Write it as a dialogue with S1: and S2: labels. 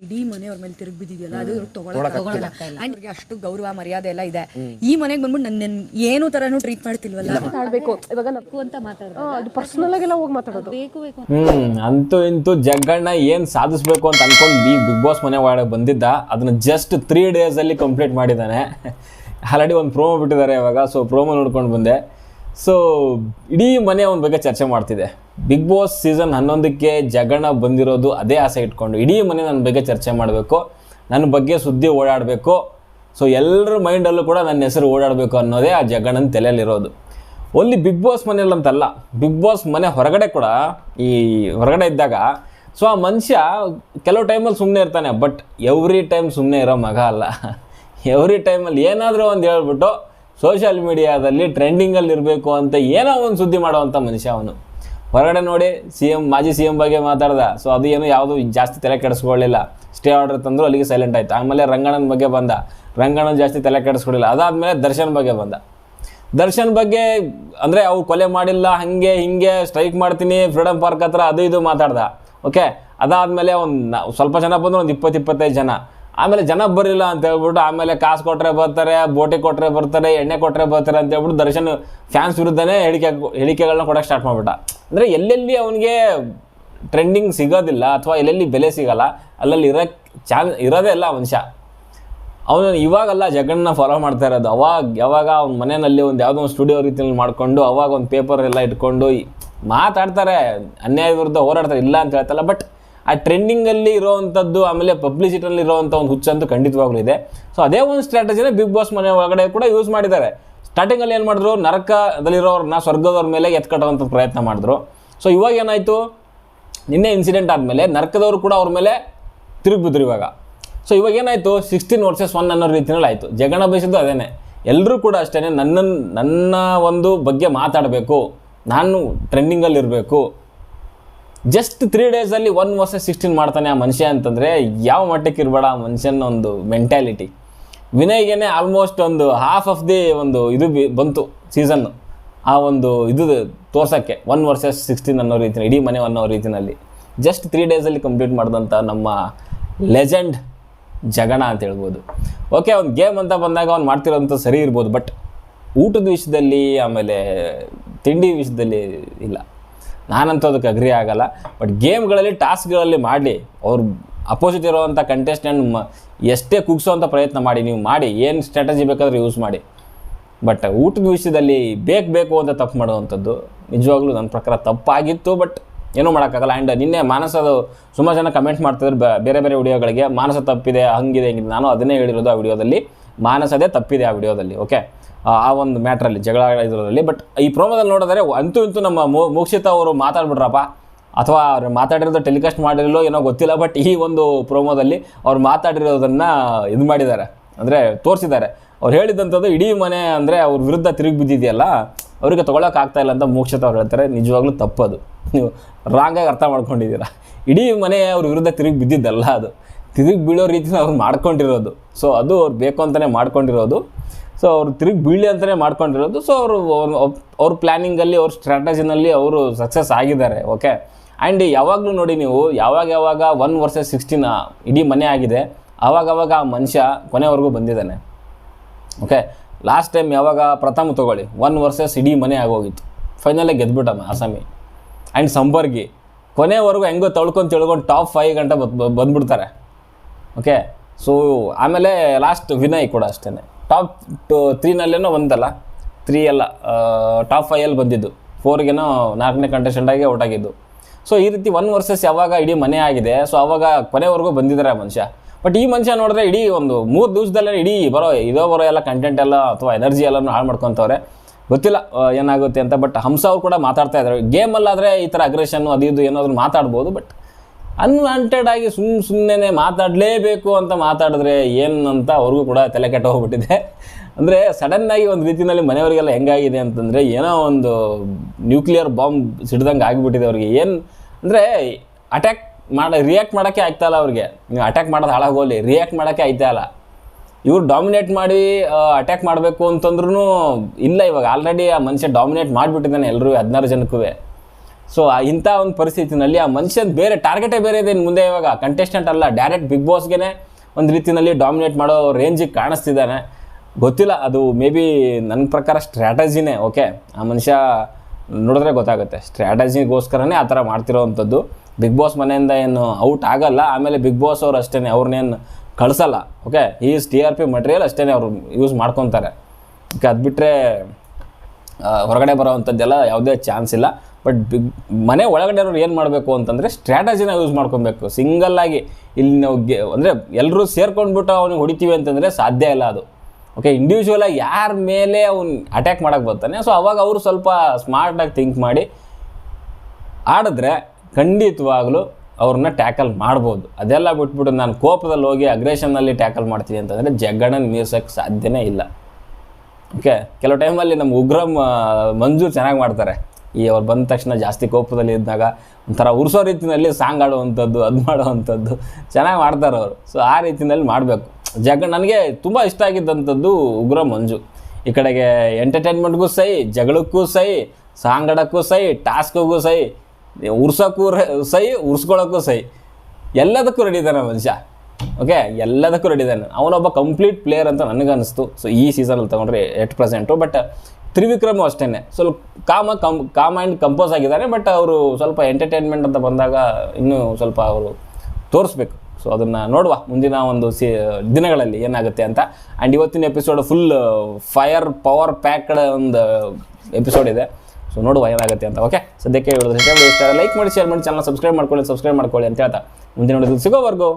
S1: ಇಡೀ ಮನೆಯವ್ರ ಮೇಲೆ ತಿರುಗಿ ಬಿದ್ದಿದೆಯಲ್ಲ ಅದು ತಗೊಳ್ಳೋಕೆ ಅವ್ರಿಗೆ ಅಷ್ಟು ಗೌರವ ಮರ್ಯಾದೆ ಎಲ್ಲ ಇದೆ. ಈ ಮನೆಗೆ ಬಂದ್ಬಿಟ್ಟು ನನ್ನ ಏನು ತರನು ಟ್ರೀಟ್ ಮಾಡ್ತಿಲ್ವಲ್ಲ?
S2: ಇವಾಗ
S3: ಅಂತ
S2: ಅದು ಪರ್ಸನಲ್ ಆಗೆಲ್ಲ ಹೋಗಿ ಮಾತಾಡೋದು.
S3: ಬೇಕು ಬೇಕು
S4: ಹ್ಮ್ ಅಂತೂ ಇಂತೂ ಜಗ್ಗಣ್ಣ ಏನ್ ಸಾಧಿಸ್ಬೇಕು ಅಂತ ಅನ್ಕೊಂಡು ಬಿ ಬಿಗ್ ಬಾಸ್ ಮನೆ ಒಳಗೆ ಬಂದಿದ್ದ. ಅದನ್ನ ಜಸ್ಟ್ ತ್ರೀ ಡೇಸ್ ಅಲ್ಲಿ ಕಂಪ್ಲೀಟ್ ಮಾಡಿದ್ದಾನೆ. ಆಲ್ರೆಡಿ ಒಂದು ಪ್ರೋಮೋ ಬಿಟ್ಟಿದ್ದಾರೆ ಇವಾಗ ಸೊ ಪ್ರೋಮೋ ನೋಡ್ಕೊಂಡು ಬಂದೆ. ಸೊ ಇಡೀ ಮನೆ ಅವನ ಬಗ್ಗೆ ಚರ್ಚೆ ಮಾಡ್ತಿದೆ. ಬಿಗ್ ಬಾಸ್ ಸೀಸನ್ ಹನ್ನೊಂದಕ್ಕೆ ಜಗಣ ಬಂದಿರೋದು ಅದೇ ಆಸೆ ಇಟ್ಕೊಂಡು ಇಡೀ ಮನೆ ನನ್ನ ಬಗ್ಗೆ ಚರ್ಚೆ ಮಾಡಬೇಕು ನನ್ನ ಬಗ್ಗೆ ಸುದ್ದಿ ಓಡಾಡಬೇಕು ಸೊ ಎಲ್ಲರ ಮೈಂಡಲ್ಲೂ ಕೂಡ ನನ್ನ ಹೆಸರು ಓಡಾಡಬೇಕು ಅನ್ನೋದೇ ಆ ಜಗಣನ ತಲೆಯಲ್ಲಿರೋದು. ಓನ್ಲಿ ಬಿಗ್ ಬಾಸ್ ಮನೆಯಲ್ಲಂತಲ್ಲ ಬಿಗ್ ಬಾಸ್ ಮನೆ ಹೊರಗಡೆ ಕೂಡ ಈ ಹೊರಗಡೆ ಇದ್ದಾಗ ಸೊ ಆ ಮನುಷ್ಯ ಕೆಲವು ಟೈಮಲ್ಲಿ ಸುಮ್ಮನೆ ಇರ್ತಾನೆ ಬಟ್ ಎವ್ರಿ ಟೈಮ್ ಸುಮ್ಮನೆ ಇರೋ ಮಗ ಅಲ್ಲ. ಎವ್ರಿ ಟೈಮಲ್ಲಿ ಏನಾದರೂ ಒಂದು ಹೇಳ್ಬಿಟ್ಟು ಸೋಷಿಯಲ್ ಮೀಡಿಯಾದಲ್ಲಿ ಟ್ರೆಂಡಿಂಗಲ್ಲಿ ಇರಬೇಕು ಅಂತ ಏನೋ ಒಂದು ಸುದ್ದಿ ಮಾಡುವಂಥ ಮನುಷ್ಯ ಅವನು. ಹೊರಗಡೆ ನೋಡಿ ಸಿ ಎಂ ಮಾಜಿ ಸಿ ಎಂ ಬಗ್ಗೆ ಮಾತಾಡ್ದ. ಸೊ ಅದು ಏನು ಯಾವುದು ಜಾಸ್ತಿ ತಲೆ ಕೆಡಿಸ್ಕೊಳ್ಳಿಲ್ಲ. ಸ್ಟೇ ಆರ್ಡರ್ ತಂದರೂ ಅಲ್ಲಿಗೆ ಸೈಲೆಂಟ್ ಆಯ್ತು. ಆಮೇಲೆ ರಂಗಣ್ಣನ ಬಗ್ಗೆ ಬಂದ. ರಂಗಣ್ಣನ ಜಾಸ್ತಿ ತಲೆ ಕೆಡಿಸ್ಕೊಳ್ಳಿಲ್ಲ ಅದಾದಮೇಲೆ ದರ್ಶನ್ ಬಗ್ಗೆ ಬಂದ. ದರ್ಶನ್ ಬಗ್ಗೆ ಅಂದರೆ ಅವು ಕೊಲೆ ಮಾಡಿಲ್ಲ, ಹಾಗೆ ಹಿಂಗೆ ಸ್ಟ್ರೈಕ್ ಮಾಡ್ತೀನಿ ಫ್ರೀಡಮ್ ಪಾರ್ಕ್ ಹತ್ರ ಅದು ಇದು ಮಾತಾಡ್ದ. ಓಕೆ ಅದಾದಮೇಲೆ ಒಂದು ಸ್ವಲ್ಪ ಜನ ಬಂದರು, ಒಂದು ಇಪ್ಪತ್ತು, ಇಪ್ಪತ್ತೈದು ಜನ. ಆಮೇಲೆ ಜನ ಬರಲಿಲ್ಲ ಅಂತ ಹೇಳ್ಬಿಟ್ಟು ಆಮೇಲೆ ಕಾಸು ಕೊಟ್ಟರೆ ಬರ್ತಾರೆ, ಬೋಟಿ ಕೊಟ್ಟರೆ ಬರ್ತಾರೆ, ಎಣ್ಣೆ ಕೊಟ್ಟರೆ ಬರ್ತಾರೆ ಅಂತ ಹೇಳ್ಬಿಟ್ಟು ದರ್ಶನ್ ಫ್ಯಾನ್ಸ್ ವಿರುದ್ಧನೇ ಹೇಳಿಕೆ ಹೇಳಿಕೆಗಳನ್ನ ಕೊಡೋಕೆ ಸ್ಟಾರ್ಟ್ ಮಾಡಿಬಿಟ್ಟ. ಅಂದರೆ ಎಲ್ಲೆಲ್ಲಿ ಅವನಿಗೆ ಟ್ರೆಂಡಿಂಗ್ ಸಿಗೋದಿಲ್ಲ ಅಥವಾ ಎಲ್ಲೆಲ್ಲಿ ಬೆಲೆ ಸಿಗಲ್ಲ, ಅಲ್ಲಲ್ಲಿ ಇರೋಕ್ಕೆ ಚಾನ್ ಇರೋದೇ ಇಲ್ಲ ಮನುಷ್ಯ. ಅವನು ಇವಾಗಲ್ಲ ಜಗನ್ನ ಫಾಲೋ ಮಾಡ್ತಾ ಇರೋದು. ಅವಾಗ, ಯಾವಾಗ ಅವ್ನ ಮನೆಯಲ್ಲಿ ಒಂದು ಯಾವುದೋ ಒಂದು ಸ್ಟುಡಿಯೋ ರೀತಿಯಲ್ಲಿ ಮಾಡಿಕೊಂಡು, ಅವಾಗ ಒಂದು ಪೇಪರ್ ಎಲ್ಲ ಇಟ್ಕೊಂಡು, ಮಾತಾಡ್ತಾರೆ ಅನ್ಯಾಯ ವಿರುದ್ಧ ಹೋರಾಡ್ತಾರೆ, ಇಲ್ಲ ಅಂತ ಹೇಳ್ತಲ್ಲ ಬಟ್ ಆ ಟ್ರೆಂಡಿಂಗಲ್ಲಿ ಇರೋವಂಥದ್ದು ಆಮೇಲೆ ಪಬ್ಲಿಸಿಟಿಯಲ್ಲಿ ಇರೋವಂಥ ಒಂದು ಹುಚ್ಚಂತೂ ಖಂಡಿತವಾಗ್ಲೂ ಇದೆ. ಸೊ ಅದೇ ಒಂದು ಸ್ಟ್ರಾಟಜಿನ ಬಿಗ್ ಬಾಸ್ ಮನೆ ಒಳಗಡೆ ಕೂಡ ಯೂಸ್ ಮಾಡಿದ್ದಾರೆ. ಸ್ಟಾರ್ಟಿಂಗಲ್ಲಿ ಏನು ಮಾಡಿದ್ರು? ನರಕದಲ್ಲಿರೋರನ್ನ ಸ್ವರ್ಗದವ್ರ ಮೇಲೆ ಎತ್ಕಟ್ಟುವಂಥ ಪ್ರಯತ್ನ ಮಾಡಿದ್ರು. ಸೊ ಇವಾಗ ಏನಾಯಿತು? ನಿನ್ನೆ ಇನ್ಸಿಡೆಂಟ್ ಆದಮೇಲೆ ನರಕದವರು ಕೂಡ ಅವ್ರ ಮೇಲೆ ತಿರುಗಿ ಬಿದ್ರು ಇವಾಗ. ಸೊ ಇವಾಗ ಏನಾಯಿತು? ಸಿಕ್ಸ್ಟೀನ್ ವರ್ಸಸ್ ಒನ್ ಅನ್ನೋ ರೀತಿಯಲ್ಲಿ ಆಯಿತು. ಜಗಣ ಬಯಸಿದ್ದು ಅದೇನೆ. ಎಲ್ಲರೂ ಕೂಡ ಅಷ್ಟೇ ನನ್ನ ನನ್ನ ಒಂದು ಬಗ್ಗೆ ಮಾತಾಡಬೇಕು. ನಾನು ಟ್ರೆಂಡಿಂಗಲ್ಲಿ ಇರಬೇಕು. ಜಸ್ಟ್ ತ್ರೀ ಡೇಸಲ್ಲಿ ಒನ್ ವರ್ಸಸ್ ಸಿಕ್ಸ್ಟೀನ್ ಮಾಡ್ತಾನೆ ಆ ಮನುಷ್ಯ ಅಂತಂದರೆ ಯಾವ ಮಟ್ಟಕ್ಕೆ ಇರಬೇಡ ಆ ಮನುಷ್ಯನ ಒಂದು ಮೆಂಟ್ಯಾಲಿಟಿ ವಿನಯ್ಗೆನೆ ಆಲ್ಮೋಸ್ಟ್ ಒಂದು ಹಾಫ್ ಆಫ್ ದಿ ಒಂದು ಇದು ಬಿ ಬಂತು ಸೀಸನ್ನು ಆ ಒಂದು ಇದು ತೋರ್ಸೋಕ್ಕೆ ಒನ್ ವರ್ಸಸ್ ಸಿಕ್ಸ್ಟೀನ್ ಅನ್ನೋ ರೀತಿಯಲ್ಲಿ ಇಡೀ ಮನೆ ಅನ್ನೋ ರೀತಿಯಲ್ಲಿ ಜಸ್ಟ್ ತ್ರೀ ಡೇಸಲ್ಲಿ ಕಂಪ್ಲೀಟ್ ಮಾಡಿದಂಥ ನಮ್ಮ ಲೆಜೆಂಡ್ ಜಗಣ ಅಂತ ಹೇಳ್ಬೋದು. ಓಕೆ ಅವ್ನು ಗೇಮ್ ಅಂತ ಬಂದಾಗ ಅವ್ನು ಮಾಡ್ತಿರೋಂಥ ಸರಿ ಇರ್ಬೋದು ಬಟ್ ಊಟದ ವಿಷಯದಲ್ಲಿ ಆಮೇಲೆ ತಿಂಡಿ ವಿಷಯದಲ್ಲಿ ಇಲ್ಲ. ನಾನಂತೂ ಅದಕ್ಕೆ ಅಗ್ರಿ ಆಗಲ್ಲ. ಬಟ್ ಗೇಮ್ಗಳಲ್ಲಿ ಟಾಸ್ಕ್ಗಳಲ್ಲಿ ಮಾಡಲಿ. ಅವ್ರು ಅಪೋಸಿಟ್ ಇರೋವಂಥ ಕಂಟೆಸ್ಟೆಂಟ್ ಮ, ಎಷ್ಟೇ ಕುಗ್ಸೋವಂಥ ಪ್ರಯತ್ನ ಮಾಡಿ, ನೀವು ಮಾಡಿ, ಏನು ಸ್ಟ್ರಾಟಜಿ ಬೇಕಾದರೂ ಯೂಸ್ ಮಾಡಿ. ಬಟ್ ಊಟದ ವಿಷಯದಲ್ಲಿ ಬೇಕು ಬೇಕು ಅಂತ ತಪ್ಪು ಮಾಡುವಂಥದ್ದು, ನಿಜವಾಗ್ಲೂ ನನ್ನ ಪ್ರಕಾರ ತಪ್ಪಾಗಿತ್ತು. ಬಟ್ ಏನೂ ಮಾಡೋಕ್ಕಾಗಲ್ಲ. ಆ್ಯಂಡ್ ನಿನ್ನೆ ಮಾನಸದು ಸುಮಾರು ಜನ ಕಮೆಂಟ್ ಮಾಡ್ತಿದ್ರು ಬೇರೆ ಬೇರೆ ವಿಡಿಯೋಗಳಿಗೆ, ಮಾನಸ ತಪ್ಪಿದೆ, ಹಂಗಿದೆ, ಹಿಂಗಿದೆ. ನಾನು ಅದನ್ನೇ ಹೇಳಿರೋದು ಆ ವಿಡಿಯೋದಲ್ಲಿ. ಮಾನಸದೇ ತಪ್ಪಿದೆ ಆ ವಿಡಿಯೋದಲ್ಲಿ ಓಕೆ ಆ ಒಂದು ಮ್ಯಾಟ್ರಲ್ಲಿ ಜಗಳ ಇದರಲ್ಲಿ ಬಟ್ ಈ ಪ್ರೋಮೋದಲ್ಲಿ ನೋಡಿದ್ರೆ ಅಂತೂ ಇಂತೂ ನಮ್ಮ ಮೋಕ್ಷಿತ ಅವರು ಮಾತಾಡ್ಬಿಟ್ರಪ್ಪ. ಅಥವಾ ಅವ್ರು ಮಾತಾಡಿರೋದು ಟೆಲಿಕಾಸ್ಟ್ ಮಾಡಿರಲೋ ಏನೋ ಗೊತ್ತಿಲ್ಲ ಬಟ್ ಈ ಒಂದು ಪ್ರೋಮೋದಲ್ಲಿ ಅವ್ರು ಮಾತಾಡಿರೋದನ್ನು ಇದು ಮಾಡಿದ್ದಾರೆ. ಅಂದರೆ ತೋರಿಸಿದ್ದಾರೆ. ಅವ್ರು ಹೇಳಿದಂಥದ್ದು ಇಡೀ ಮನೆ ಅಂದರೆ ಅವ್ರ ವಿರುದ್ಧ ತಿರುಗಿ ಬಿದ್ದಿದೆಯಲ್ಲ, ಅವರಿಗೆ ಆಗ್ತಾ ಇಲ್ಲ ಅಂತ ಮೋಕ್ಷಿತ ಅವ್ರು ಹೇಳ್ತಾರೆ. ನಿಜವಾಗ್ಲೂ ತಪ್ಪದು. ನೀವು ರಾಂಗಾಗಿ ಅರ್ಥ ಮಾಡ್ಕೊಂಡಿದ್ದೀರಾ. ಇಡೀ ಮನೆ ಅವ್ರ ವಿರುದ್ಧ ತಿರುಗಿ ಬಿದ್ದಿದ್ದಲ್ಲ ಅದು. ತಿರುಗಿ ಬೀಳೋ ರೀತಿನ ಅವ್ರು ಮಾಡ್ಕೊಂಡಿರೋದು. ಸೊ ಅದು ಅವ್ರು ಬೇಕು ಅಂತಲೇ ಮಾಡ್ಕೊಂಡಿರೋದು. ಸೊ ಅವರು ತಿರುಗಿ ಬೀಳಿ ಅಂತಲೇ ಮಾಡ್ಕೊಂಡಿರೋದು. ಸೊ ಅವರು ಅವ್ರ ಪ್ಲ್ಯಾನಿಂಗಲ್ಲಿ ಅವ್ರ ಸ್ಟ್ರಾಟಜಿನಲ್ಲಿ ಅವರು ಸಕ್ಸಸ್ ಆಗಿದ್ದಾರೆ ಓಕೆ ಆ್ಯಂಡ್ ಯಾವಾಗಲೂ ನೋಡಿ ನೀವು, ಯಾವಾಗ ಯಾವಾಗ ಒನ್ ವರ್ಸಸ್ ಸಿಕ್ಸ್ಟೀನ್ ಇಡೀ ಮನೆ ಆಗಿದೆ ಆವಾಗ ಆವಾಗ ಆ ಮನುಷ್ಯ ಕೊನೆವರೆಗೂ ಬಂದಿದ್ದಾನೆ ಓಕೆ ಲಾಸ್ಟ್ ಟೈಮ್ ಯಾವಾಗ ಪ್ರಥಮ ತಗೊಳ್ಳಿ ಒನ್ ವರ್ಸಸ್ ಇಡೀ ಮನೆ ಆಗೋಗಿತ್ತು. ಫೈನಲ್ಲೇ ಗೆದ್ಬಿಟ್ಟ ಆಸಾಮಿ. ಆ್ಯಂಡ್ ಸಂಬರ್ಗಿ, ಕೊನೆವರೆಗೂ ಹೆಂಗೋ ತಳ್ಕೊಂಡು ತಿಳ್ಕೊಂಡು ಟಾಪ್ ಫೈವ್ ಗಂಟೆ ಬದ್ ಬಂದ್ಬಿಡ್ತಾರೆ ಓಕೆ ಸೊ ಆಮೇಲೆ ಲಾಸ್ಟ್ ವಿನಯ್ ಕೂಡ ಅಷ್ಟೇ ಟಾಪ್ ಟು ತ್ರೀನಲ್ಲೇನೋ ಒಂದಲ್ಲ, ತ್ರೀ ಅಲ್ಲ ಟಾಪ್ ಫೈಯಲ್ಲಿ ಬಂದಿದ್ದು. ಫೋರ್ಗೇನೋ ನಾಲ್ಕನೇ ಕಂಟೆಸ್ಟೆಂಟಾಗಿ ಔಟ್ ಆಗಿದ್ದು. ಸೊ ಈ ರೀತಿ ಒನ್ ವರ್ಸಸ್ ಯಾವಾಗ ಇಡೀ ಮನೆ ಆಗಿದೆ ಸೊ ಅವಾಗ ಕೊನೆವರೆಗೂ ಬಂದಿದ್ದಾರೆ ಆ ಮನುಷ್ಯ. ಬಟ್ ಈ ಮನುಷ್ಯ ನೋಡಿದ್ರೆ ಇಡೀ ಒಂದು ಮೂರು ದಿವಸದಲ್ಲೇ ಇಡೀ ಬರೋ ಇದೋ ಬರೋ ಎಲ್ಲ ಕಂಟೆಂಟ್ ಎಲ್ಲ ಅಥವಾ ಎನರ್ಜಿ ಎಲ್ಲನೂ ಹಾಳು ಮಾಡ್ಕೊತವ್ರೆ. ಗೊತ್ತಿಲ್ಲ ಏನಾಗುತ್ತೆ ಅಂತ ಬಟ್ ಹಂಸ ಅವ್ರು ಕೂಡ ಮಾತಾಡ್ತಾ ಇದ್ದಾರೆ. ಗೇಮಲ್ಲಾದರೆ ಈ ಥರ ಅಗ್ರೆಷನ್ನು ಅದು ಇದು ಏನಾದರೂ ಮಾತಾಡ್ಬೋದು ಬಟ್ ಅನ್ವಾಂಟೆಡ್ ಆಗಿ ಸುಮ್ಮ ಸುಮ್ಮನೆ ಮಾತಾಡಲೇಬೇಕು ಅಂತ ಮಾತಾಡಿದ್ರೆ ಏನು ಅಂತ ಅವ್ರಿಗೂ ಕೂಡ ತಲೆ ಕೆಟ್ಟ ಹೋಗ್ಬಿಟ್ಟಿದೆ. ಅಂದರೆ ಸಡನ್ನಾಗಿ ಒಂದು ರೀತಿಯಲ್ಲಿ ಮನೆಯವರಿಗೆಲ್ಲ ಹೆಂಗಾಗಿದೆ ಅಂತಂದರೆ ಏನೋ ಒಂದು ನ್ಯೂಕ್ಲಿಯರ್ ಬಾಂಬ್ ಸಿಡ್ದಂಗೆ ಆಗಿಬಿಟ್ಟಿದೆ ಅವ್ರಿಗೆ. ಏನು ಅಂದರೆ ಅಟ್ಯಾಕ್ ಮಾಡ ರಿಯಾಕ್ಟ್ ಮಾಡೋಕ್ಕೆ ಆಗ್ತಾ ಇಲ್ಲ ಅವ್ರಿಗೆ. ನೀವು ಅಟ್ಯಾಕ್ ಮಾಡೋದು ಹಾಳಾಗೋಲಿ ರಿಯಾಕ್ಟ್ ಮಾಡೋಕ್ಕೆ ಇಲ್ಲ. ಇವ್ರು ಡಾಮಿನೇಟ್ ಮಾಡಿ ಅಟ್ಯಾಕ್ ಮಾಡಬೇಕು ಅಂತಂದ್ರೂ ಇಲ್ಲ ಇವಾಗ. ಆಲ್ರೆಡಿ ಆ ಮನುಷ್ಯ ಡಾಮಿನೇಟ್ ಮಾಡಿಬಿಟ್ಟಿದ್ದಾನೆ ಎಲ್ಲರೂ ಹದಿನಾರು ಜನಕ್ಕೂ ಸೊ ಇಂಥ ಒಂದು ಪರಿಸ್ಥಿತಿನಲ್ಲಿ ಆ ಮನುಷ್ಯನ ಬೇರೆ ಟಾರ್ಗೆಟೇ ಬೇರೆ ಇದೆ ಮುಂದೆ ಇವಾಗ. ಕಂಟೆಸ್ಟೆಂಟ್ ಅಲ್ಲ ಡೈರೆಕ್ಟ್ ಬಿಗ್ ಬಾಸ್ಗೆ ಒಂದು ರೀತಿಯಲ್ಲಿ ಡಾಮಿನೇಟ್ ಮಾಡೋ ರೇಂಜಿಗೆ ಕಾಣಿಸ್ತಿದ್ದಾನೆ ಗೊತ್ತಿಲ್ಲ, ಅದು ಮೇ ಬಿ ನನ್ನ ಪ್ರಕಾರ ಸ್ಟ್ರಾಟಜಿನೇ ಓಕೆ ಆ ಮನುಷ್ಯ ನೋಡಿದ್ರೆ ಗೊತ್ತಾಗುತ್ತೆ. ಸ್ಟ್ರಾಟಜಿಗೋಸ್ಕರನೇ ಆ ಥರ ಮಾಡ್ತಿರೋವಂಥದ್ದು. ಬಿಗ್ ಬಾಸ್ ಮನೆಯಿಂದ ಏನು ಔಟ್ ಆಗಲ್ಲ, ಆಮೇಲೆ ಬಿಗ್ ಬಾಸ್ ಅವ್ರು ಅಷ್ಟೇ ಅವ್ರನ್ನೇನು ಕಳಿಸಲ್ಲ okay is T R P material ಅಷ್ಟೇ ಅವರು ಯೂಸ್ ಮಾಡ್ಕೊತಾರೆ. ಅದು ಬಿಟ್ಟರೆ ಹೊರಗಡೆ ಬರೋವಂಥದ್ದೆಲ್ಲ ಯಾವುದೇ ಚಾನ್ಸ್ ಇಲ್ಲ. ಬಟ್ ಬಿಗ್ ಮನೆ ಒಳಗಡೆ ಅವ್ರು ಏನು ಮಾಡಬೇಕು ಅಂತಂದರೆ ಸ್ಟ್ರಾಟಜಿನ ಯೂಸ್ ಮಾಡ್ಕೊಬೇಕು. ಸಿಂಗಲ್ಲಾಗಿ ಇಲ್ಲಿ ನಾವು ಗೆ, ಅಂದರೆ ಎಲ್ಲರೂ ಸೇರ್ಕೊಂಡ್ಬಿಟ್ಟು ಅವ್ನಿಗೆ ಹೊಡಿತೀವಿ ಅಂತಂದರೆ ಸಾಧ್ಯ ಇಲ್ಲ ಅದು. ಓಕೆ ಇಂಡಿವಿಜುವಲಾಗಿ ಯಾರ ಮೇಲೆ ಅವ್ನು ಅಟ್ಯಾಕ್ ಮಾಡೋಕ್ಕೆ ಬರ್ತಾನೆ ಸೊ ಅವಾಗ ಅವರು ಸ್ವಲ್ಪ ಸ್ಮಾರ್ಟಾಗಿ ಥಿಂಕ್ ಮಾಡಿ, ಆಡಿದ್ರೆ ಖಂಡಿತವಾಗ್ಲೂ ಅವ್ರನ್ನ ಟ್ಯಾಕಲ್ ಮಾಡ್ಬೋದು. ಅದೆಲ್ಲ ಬಿಟ್ಬಿಟ್ಟು ನಾನು ಕೋಪದಲ್ಲಿ ಹೋಗಿ ಅಗ್ರೆಷನ್ನಲ್ಲಿ ಟ್ಯಾಕಲ್ ಮಾಡ್ತೀನಿ ಅಂತಂದರೆ ಜಗಳನ ಮೀರ್ಸೋಕ್ಕೆ ಸಾಧ್ಯನೇ ಇಲ್ಲ. ಓಕೆ ಕೆಲವು ಟೈಮಲ್ಲಿ ನಮ್ಮ ಉಗ್ರಂ ಮಂಜು ಚೆನ್ನಾಗಿ ಮಾಡ್ತಾರೆ. ಈ ಅವ್ರು ಬಂದ ತಕ್ಷಣ ಜಾಸ್ತಿ ಕೋಪದಲ್ಲಿ ಇದ್ದಾಗ ಒಂಥರ ಉರ್ಸೋ ರೀತಿಯಲ್ಲಿ ಸಾಂಗ್ ಆಡುವಂಥದ್ದು ಅದು ಮಾಡುವಂಥದ್ದು ಚೆನ್ನಾಗಿ ಮಾಡ್ತಾರೆ ಅವರು. ಸೊ ಆ ರೀತಿಯಲ್ಲಿ ಮಾಡಬೇಕು. ಜಗ, ನನಗೆ ತುಂಬ ಇಷ್ಟ ಆಗಿದ್ದಂಥದ್ದು ಉಗ್ರ ಮಂಜು. ಈ ಕಡೆಗೆ ಎಂಟರ್ಟೈನ್ಮೆಂಟ್ಗೂ ಸೈ, ಜಗಳಕ್ಕೂ ಸೈ, ಸಾಂಗ್ ಆಡೋಕ್ಕೂ ಸೈ ಟಾಸ್ಕ್ಗೂ ಸೈ, ಉರ್ಸೋಕ್ಕೂ ಸೈ ಉರ್ಸ್ಕೊಳ್ಳೋಕ್ಕೂ ಸೈ. ಎಲ್ಲದಕ್ಕೂ ರೆಡಿ ಇದ್ದಾನೆ ಮನುಷ್ಯ. ಓಕೆ ಎಲ್ಲದಕ್ಕೂ ರೆಡಿ ಇದ್ದಾನೆ. ಅವನೊಬ್ಬ ಕಂಪ್ಲೀಟ್ ಪ್ಲೇಯರ್ ಅಂತ ನನಗನ್ನಿಸ್ತು ಸೊ ಈ ಸೀಸನಲ್ಲಿ ತೊಗೊಂಡ್ರೆ ಎಟ್ ಪ್ರೆಸೆಂಟು ಬಟ್ ತ್ರಿವಿಕ್ರಮ್ ಅಷ್ಟೇ ಸ್ವಲ್ಪ calm calm, calm and compose ಆಗಿದ್ದಾರೆ, ಬಟ್ ಅವರು ಸ್ವಲ್ಪ ಎಂಟರ್ಟೈನ್ಮೆಂಟ್ ಅಂತ ಬಂದಾಗ ಇನ್ನೂ ಸ್ವಲ್ಪ ಅವರು ತೋರಿಸ್ಬೇಕು. ಸೊ ಅದನ್ನು ನೋಡುವ ಮುಂದಿನ ಒಂದು ಸಿ, ದಿನಗಳಲ್ಲಿ ಏನಾಗುತ್ತೆ ಅಂತ. ಆ್ಯಂಡ್ ಇವತ್ತಿನ episode full fire power packed ಒಂದು ಎಪಿಸೋಡ್ ಇದೆ. ಸೊ ನೋಡುವ ಏನಾಗುತ್ತೆ ಅಂತ ಓಕೆ ಸದ್ಯಕ್ಕೆ ಲೈಕ್ ಮಾಡಿ ಶೇರ್ ಮಾಡಿ ಚಾನಲ್ ಸಬ್ಸ್ಕ್ರೈಬ್ ಮಾಡ್ಕೊಳ್ಳಿ ಸಬ್ಸ್ಕ್ರೈಬ್ ಮಾಡ್ಕೊಳ್ಳಿ ಅಂತ ಹೇಳ್ತಾ. ಮುಂದಿನ ನೋಡೋದು ಸಿಗೋವರೆಗೂ!